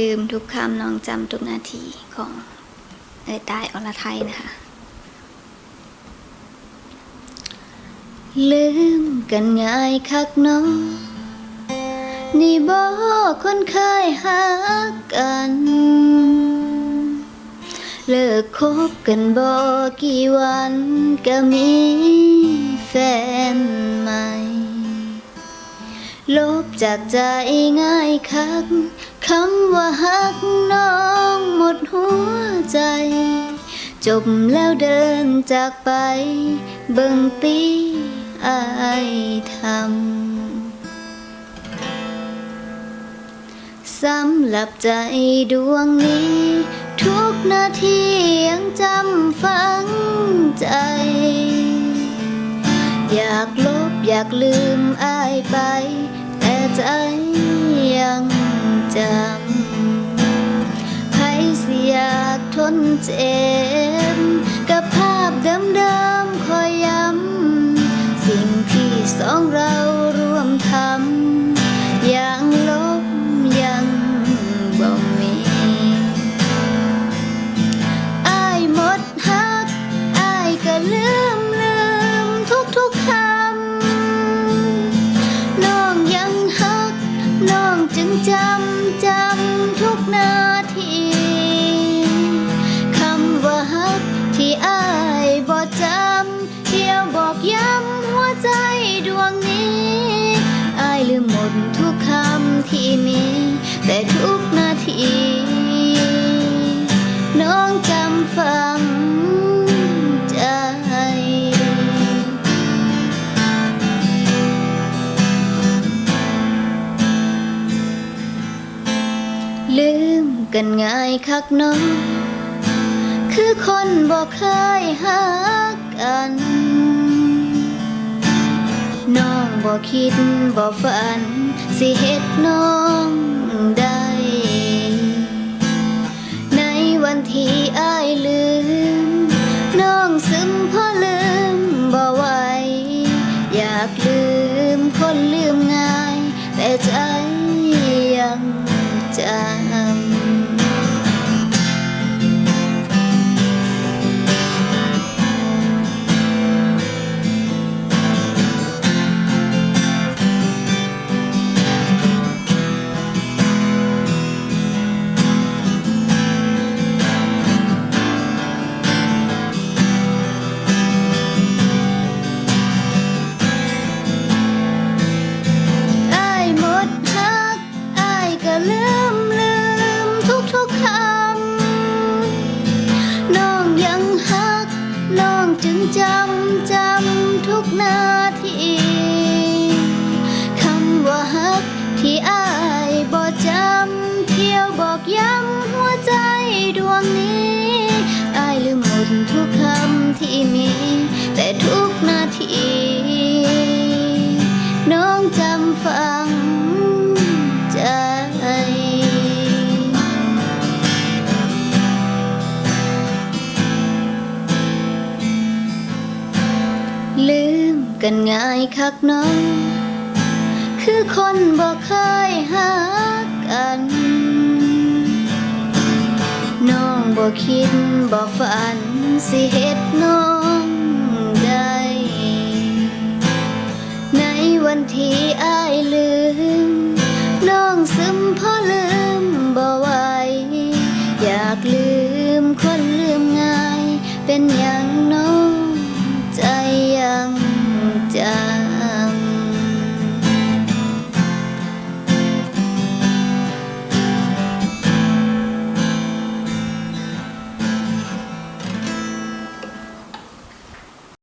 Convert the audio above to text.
ลืมทุกคำน้องจำทุกนาทีของเอ่ยตายอรไทยนะคะ ลืมกันง่ายคักน้องนี่บ่คนเคยหักกัน เลิกคบกันบ่กี่วันก็มีแฟนใหม่ ลบจากใจง่ายคัก คำว่าฮักน้องหมดหัวใจ จบแล้วเดินจากไป เบิ่งตีอายทำสำหรับใจดวงนี้ ทุกนาทียังจำฝังใจ อยากลบอยากลืมอายไป แต่ใจยัง จำใครสิอยทนเจ็บกับภาพเดิมๆคอยย้ำ สิ่งที่สองเราร่วมทำอย่างลบยังบ่มีอายหมดฮักอายก็ลืมลืมทุกทุกๆคำน้องยังฮักน้องจึงจำ ที่อายบ่จำเที่ยวบอกย้ำหัวใจดวงนี้อายลืมหมดทุกคำที่มี แต่ทุกนาที น้องจำฝังใจลืมกันง่ายคักน้อง คือคนบอกเคยหักกัน น้องบอกคิดบอกฝัน สิเฮ็ดน้องได้ ในวันที่อายลืม น้องซึมพราะลืมบ่ไหวอยากลืมคนลืมง่าย แต่ใจยังจำ จึงจำจำทุกนาทีคำว่าฮักที่อายบ่จำเที่ยวบอกย้ำหัวใจดวงนี้อายลืมหมดทุกคำที่มี แต่ทุกนาที น้องจำฝัง กันง่ายคักน้อยคือคนบ่เคยหากกัน น้องบ่คิดบ่ฝันสิเฮ็ดน้องได้ ในวันที่